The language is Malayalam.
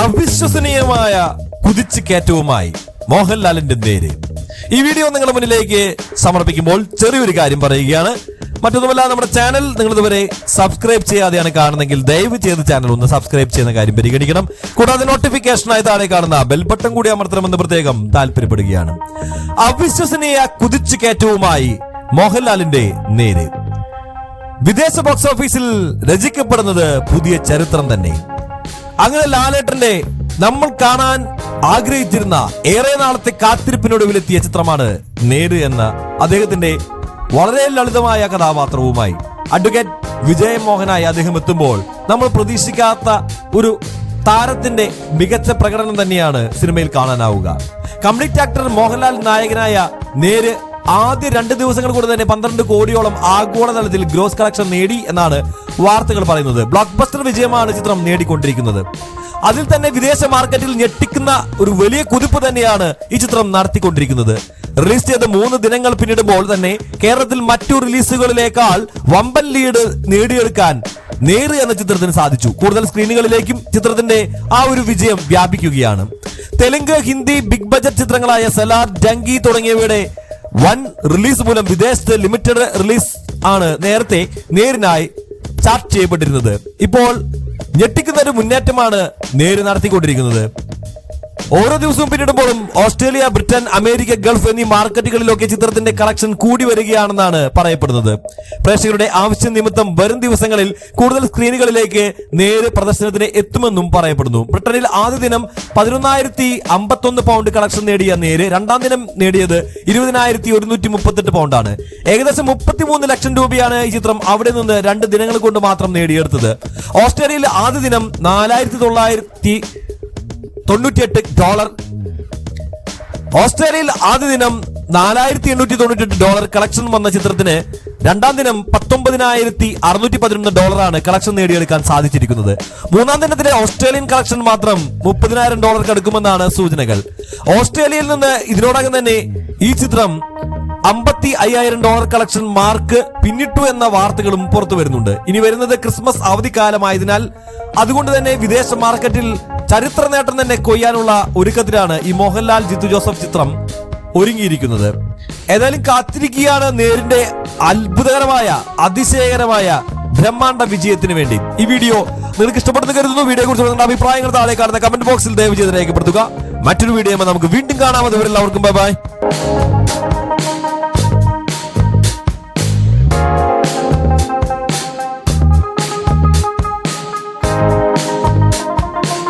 അവിശ്വസനീയമായ കുതിച്ചു കയറ്റവുമായി മോഹൻലാലിന്റെ നേര്. ഈ വീഡിയോ നിങ്ങളുടെ മുന്നിലേക്ക് സമർപ്പിക്കുമ്പോൾ ചെറിയൊരു കാര്യം പറയുകയാണ്. മറ്റൊന്നുമല്ല നമ്മുടെ ചാനൽ നിങ്ങൾ ഇതുവരെ സബ്സ്ക്രൈബ് ചെയ്യാതെയാണ് കാണുന്നെങ്കിൽ ദയവ് ചെയ്ത് ചാനൽ ഒന്ന് സബ്സ്ക്രൈബ് ചെയ്യുന്ന കാര്യം പരിഗണിക്കണം. കൂടാതെ നോട്ടിഫിക്കേഷനായി താഴെ കാണുന്ന ബെൽ ബട്ടൺ കൂടി അമർത്തണമെന്ന് പ്രത്യേകം താല്പര്യപ്പെടുകയാണ്. അവിശ്വസനീയ കുതിച്ചു കയറ്റവുമായി മോഹൻലാലിന്റെ നേര്. വിദേശ ബോക്സ് ഓഫീസിൽ രചിക്കപ്പെടുന്നത് പുതിയ ചരിത്രം തന്നെ. അങ്ങനെ ലാലേട്ടന്റെ നമ്മൾ കാണാൻ ആഗ്രഹിച്ചിരുന്ന ഏറെ നാളത്തെ കാത്തിരിപ്പിനൊടുവിലെത്തിയ ചിത്രമാണ് നേര് എന്ന അദ്ദേഹത്തിന്റെ വളരെ ലളിതമായ കഥാപാത്രവുമായി. അഡ്വക്കേറ്റ് വിജയമോഹനായി അദ്ദേഹം എത്തുമ്പോൾ നമ്മൾ പ്രതീക്ഷിക്കാത്ത ഒരു താരത്തിന്റെ മികച്ച പ്രകടനം തന്നെയാണ് സിനിമയിൽ കാണാനാവുക. കംപ്ലീറ്റ് ആക്ടർ മോഹൻലാൽ നായകനായ നേര് ആദ്യ രണ്ട് ദിവസങ്ങൾ കൊണ്ട് തന്നെ പന്ത്രണ്ട് കോടിയോളം ആഗോളതലത്തിൽ ഗ്രോസ് കളക്ഷൻ നേടി എന്നാണ് വാർത്തകൾ പറയുന്നത്. ബ്ലോക്ക് ബസ്റ്റർ വിജയമാണ് ചിത്രം നേടിക്കൊണ്ടിരിക്കുന്നത്. അതിൽ തന്നെ വിദേശ മാർക്കറ്റിൽ ഞെട്ടിക്കുന്ന ഒരു വലിയ കുതിപ്പ് തന്നെയാണ് ഈ ചിത്രം നടത്തിക്കൊണ്ടിരിക്കുന്നത്. റിലീസ് ചെയ്ത മൂന്ന് ദിനങ്ങൾ പിന്നിടുമ്പോൾ തന്നെ കേരളത്തിൽ മറ്റു റിലീസുകളിലേക്കാൾ വമ്പൻ ലീഡ് നേടിയെടുക്കാൻ നേര് എന്ന ചിത്രത്തിന് സാധിച്ചു. കൂടുതൽ സ്ക്രീനുകളിലേക്കും ചിത്രത്തിന്റെ ആ ഒരു വിജയം വ്യാപിക്കുകയാണ്. തെലുങ്ക് ഹിന്ദി ബിഗ് ബജറ്റ് ചിത്രങ്ങളായ സലാർ ഡങ്കി തുടങ്ങിയവയുടെ വൻ റിലീസ് മൂലം വിദേശത്ത് ലിമിറ്റഡ് റിലീസ് ആണ് നേരത്തെ നേരിനായി ചാർട്ട് ചെയ്യപ്പെട്ടിരുന്നത്. ഇപ്പോൾ ഞെട്ടിക്കുന്ന ഒരു മുന്നേറ്റമാണ് നേര് നടത്തിക്കൊണ്ടിരിക്കുന്നത്. ഓരോ ദിവസവും പിന്നിടുമ്പോഴും ഓസ്ട്രേലിയ ബ്രിട്ടൻ അമേരിക്ക ഗൾഫ് എന്നീ മാർക്കറ്റുകളിലൊക്കെ ചിത്രത്തിന്റെ കളക്ഷൻ കൂടി വരികയാണെന്നാണ് പറയപ്പെടുന്നത്. പ്രേക്ഷകരുടെ ആവശ്യം നിമിത്തം വരും ദിവസങ്ങളിൽ കൂടുതൽ സ്ക്രീനുകളിലേക്ക് നേര് പ്രദർശനത്തിന് എത്തുമെന്നും പറയപ്പെടുന്നു. ബ്രിട്ടനിൽ ആദ്യ ദിനം പതിനൊന്നായിരത്തി അമ്പത്തൊന്ന് പൗണ്ട് കളക്ഷൻ നേടിയ നേര് രണ്ടാം ദിനം നേടിയത് ഇരുപതിനായിരത്തി ഒരുന്നൂറ്റി മുപ്പത്തെട്ട് പൗണ്ടാണ് ഏകദേശം മുപ്പത്തിമൂന്ന് ലക്ഷം രൂപയാണ് ഈ ചിത്രം അവിടെ നിന്ന് രണ്ട് ദിനങ്ങൾ കൊണ്ട് മാത്രം നേടിയെടുത്തത്. ഓസ്ട്രേലിയയിൽ ആദ്യ ദിനം നാലായിരത്തി തൊള്ളായിരത്തി തൊണ്ണൂറ്റിയെട്ട് ഡോളർ. ഓസ്ട്രേലിയയിൽ ആദ്യ ദിനം നാലായിരത്തി എണ്ണൂറ്റി തൊണ്ണൂറ്റി ഡോളർ കളക്ഷൻ വന്ന ചിത്രത്തിന് രണ്ടാം ദിനം പത്തൊമ്പതിനായിരത്തി അറുന്നൂറ്റി പതിനൊന്ന് ഡോളറാണ് കളക്ഷൻ നേടിയെടുക്കാൻ സാധിച്ചിരിക്കുന്നത്. മൂന്നാം ദിനത്തിലെ ഓസ്ട്രേലിയൻ കളക്ഷൻ മാത്രം മുപ്പതിനായിരം ഡോളർ കടക്കുമെന്നാണ് സൂചനകൾ. ഓസ്ട്രേലിയയിൽ നിന്ന് ഇതിനോടകം തന്നെ ഈ ചിത്രം അമ്പത്തി അയ്യായിരം ഡോളർ കളക്ഷൻ മാർക്ക് പിന്നിട്ടു എന്ന വാർത്തകളും പുറത്തു വരുന്നുണ്ട് ഇനി വരുന്നത് ക്രിസ്മസ് അവധിക്കാലമായതിനാൽ അതുകൊണ്ട് തന്നെ വിദേശ മാർക്കറ്റിൽ ചരിത്ര നേട്ടം തന്നെ കൊയ്യാനുള്ള ഒരുക്കത്തിലാണ് ഈ മോഹൻലാൽ ജിത്തു ജോസഫ് ചിത്രം ഒരുങ്ങിയിരിക്കുന്നത്. ഏതായാലും കാത്തിരിക്കുകയാണ് നേരിന്റെ അത്ഭുതകരമായ അതിശയകരമായ ബ്രഹ്മാണ്ഡ വിജയത്തിന് വേണ്ടി. ഈ വീഡിയോ നിങ്ങൾക്ക് ഇഷ്ടപ്പെടുന്നു കരുതുന്നു. വീഡിയോ കുറിച്ച് നിങ്ങളുടെ അഭിപ്രായങ്ങൾ താഴെ കാണുന്ന കമന്റ് ബോക്സിൽ ദയവ് ചെയ്ത് രേഖപ്പെടുത്തുക. മറ്റൊരു വീഡിയോ നമുക്ക് വീണ്ടും കാണാം. അതുവരെ എല്ലാവർക്കും ബൈ ബൈ